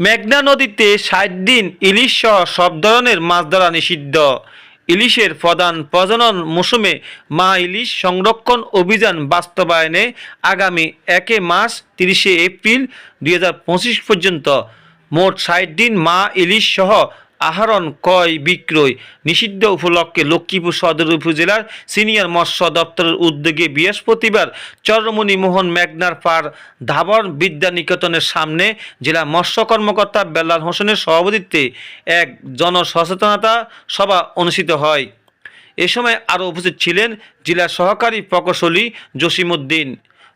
মেঘনা নদীতে ষাট দিন ইলিশ সহ সব ধরনের মাছ ধরা নিষিদ্ধ। ইলিশের প্রধান প্রজনন মৌসুমে মা ইলিশ সংরক্ষণ অভিযান বাস্তবায়নে আগামী একে মাস তিরিশে এপ্রিল দুই হাজার পঁচিশ পর্যন্ত। মোট ষাট দিন মা ইলিশ সহ আহরণ, ক্রয়, বিক্রয় নিষিদ্ধ উপলক্ষে লক্ষ্মীপুর সদর উপজেলার সিনিয়র মৎস্য দপ্তরের উদ্যোগে বৃহস্পতিবার চন্দ্রমণি মোহন মেঘনার পার ধাবর বিদ্যা নিকেতনের সামনে জেলা মৎস্য কর্মকর্তা বেল্লাল হোসেনের সভাপতিত্বে এক জনসচেতনতা সভা অনুষ্ঠিত হয়। এ সময় আরও উপস্থিত ছিলেন জেলা সহকারী প্রকৌশলী জসিমউদ্দিন।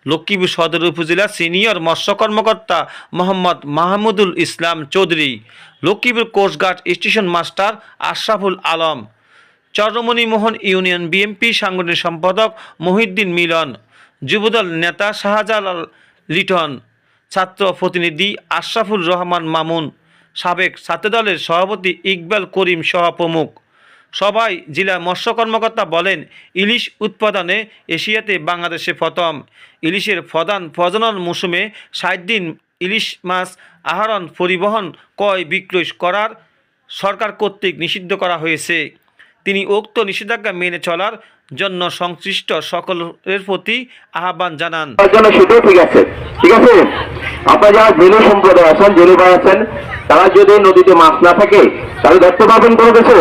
লক্ষ্মীপুর সদর উপজেলার সিনিয়র মৎস্য কর্মকর্তা Mohammad Mahmudul Islam Chowdhury, Laxmipur coast guard station master Ashraful Alam Chandramoni Mohan union BNP সাংগঠনিক সম্পাদক মহিউদ্দিন মিলন, যুবদল নেতা শাহজালাল লিটন, ছাত্র প্রতিনিধি আশরাফুল রহমান মামুন, সাবেক ছাত্রদলের সভাপতি ইকবাল করিম সহ প্রমুখ। সবাই জেলা মৎস্য কর্মকর্তা বলেন, ইলিশ উৎপাদনে এশিয়াতে বাংলাদেশে প্রথম। ইলিশের প্রধান প্রজনন মৌসুমে ষাট দিন ইলিশ মাছ আহরণ, পরিবহন, ক্রয়, বিক্রয় করার সরকার কর্তৃক নিষিদ্ধ করা হয়েছে। তিনি উক্ত নিষেধাজ্ঞা মেনে চলার জন্য সংশ্লিষ্ট সকলের প্রতি আহ্বান জানান। তার ঠিক আছে। ঠিক আছে? আপনারা যারা জেলে সম্প্রদায় আছেন জেলে ভাই আছেন তারা যদি নদীতে মাছ না থাকে তাহলে ধরতে পারবেন কোনো কিছু?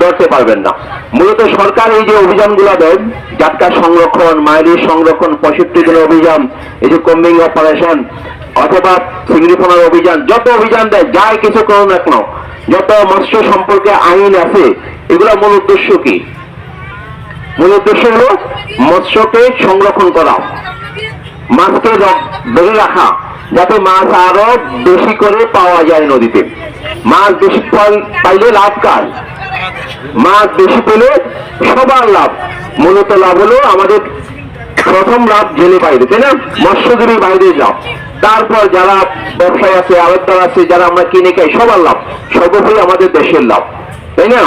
ধরতে পারবেন না। মূলত সরকার এই যে অভিযানগুলো দেয় জাটকা সংরক্ষণ মায়ের সংরক্ষণ পঁয়ষট্টি দিনের অভিযান এই যে কম্বিং অপারেশন অথবা চিংড়ি ফোনার অভিযান যত অভিযান দেয় যাই কিছু করুন না কেন যত মৎস্য সম্পর্কে আইন আছে, এগুলো মূল উদ্দেশ্য কি? মূল উদ্দেশ্য হলো মৎস্যকে সংরক্ষণ করা, মাছকে ধরে রাখা, যাতে মাছ আরও বেশি করে পাওয়া যায় নদীতে। মাছ বেশি পাইলে লাভ কার? মাছ বেশি পেলে সবার লাভ। মূলত লাভ হলো আমাদের প্রথম লাভ জেলে বাইরে, তাই না? মৎস্যজীবী বাইরে লাভ তারপর যারা ব্যবসায় আছে আবেদন আছে, যারা আমরা কিনে খাই, সবার লাভ, সর্বোপরি আমাদের দেশের লাভ, তাই না?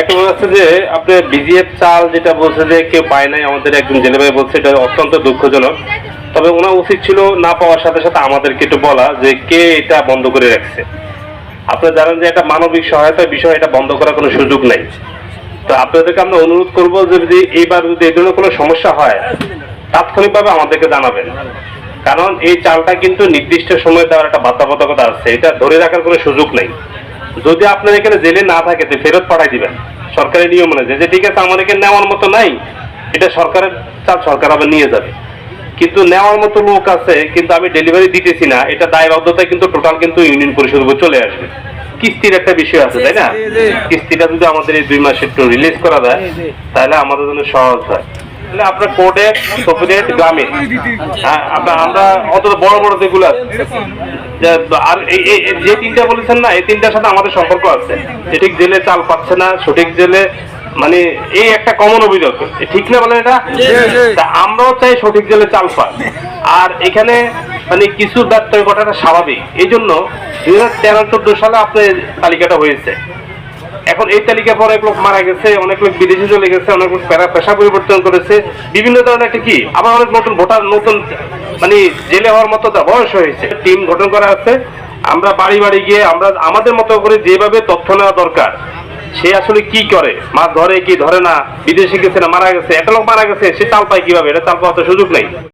একটা হচ্ছে যে আপনার বিজিএফ চাল যেটা বলছে যে কেউ পায় নাই, আমাদের একজন জেলে ভাই বলছে এটা অত্যন্ত দুঃখজনক। তবে ওনার উচিত ছিল না পাওয়ার সাথে সাথে আমাদেরকে একটু বলা যে কে এটা বন্ধ করে রাখছে। আপনারা জানেন যে একটা মানবিক সহায়তার বিষয় এটা বন্ধ করার কোনো সুযোগ নাই। তো আপনাদেরকে আমরা অনুরোধ করব যদি এইবার যদি এই ধরনের কোনো সমস্যা হয়, তাৎক্ষণিকভাবে আমাদেরকে জানাবেন। কারণ এই চালটা কিন্তু নির্দিষ্ট সময় দেওয়ার একটা বাধ্যবাধকতা আছে। এটা ধরে রাখার কোনো সুযোগ নেই। যদি আপনার এখানে জেলে না থাকে, তো ফেরত পাঠাই দিবেন। সরকারি নিয়ম অনুযায়ী যে ঠিক আছে আমার এখানে নেওয়ার মতো নাই, এটা সরকারের চাল সরকার আবার নিয়ে যাবে। কিন্তু নেওয়ার মতো লোক আছে, কিন্তু আমি ডেলিভারি দিতেছি না। এটা দায়বদ্ধতা কিন্তু টোটাল কিন্তু ইউনিয়ন পরিষদ উপর চলে আসবে। কিস্তির একটা বিষয় আছে তাই না? কিস্তিটা যদি আমাদের এই দুই মাসে একটু রিলিজ করা যায় তাহলে আমাদের জন্য সহজ হয়। তাহলে আপনার কোর্টে সুপ্রিটেন্ট গ্রামে হ্যাঁ আমরা অন্তত বড় বড় যেগুলো আছে যে আর যে তিনটা বলেছেন না এই তিনটার সাথে আমাদের সম্পর্ক আছে। সঠিক জেলে চাল পাচ্ছে না সঠিক জেলে মানে এই একটা কমন অভিযোগ। ঠিক না বলেন এটা? তা আমরাও চাই সঠিক জেলে চাল পান আর এখানে মানে কিছু ব্যত্যয় ঘটাটা স্বাভাবিক। এই জন্য দুই হাজার তেরো সালে আপনার তালিকাটা হয়েছে। এখন এই তালিকা পর লোক মারা গেছে, অনেক লোক বিদেশে চলে গেছে, অনেক লোক পেশা পরিবর্তন করেছে। বিভিন্ন ধরনের একটা কি? আবার অনেক নতুন ভোটার, নতুন মানে জেলে হওয়ার মতো বয়স হয়েছে। টিম গঠন করা আছে। আমরা বাড়ি বাড়ি গিয়ে আমরা আমাদের মতো করে যেভাবে তথ্য নেওয়া দরকার, সে আসলে কি করে? মাছ ধরে কি ধরে না? বিদেশে গেছে না, মারা গেছে? একটা লোক মারা গেছে, সে চাল পায় কীভাবে? এটা চাল পাওয়ার তো সুযোগ নেই।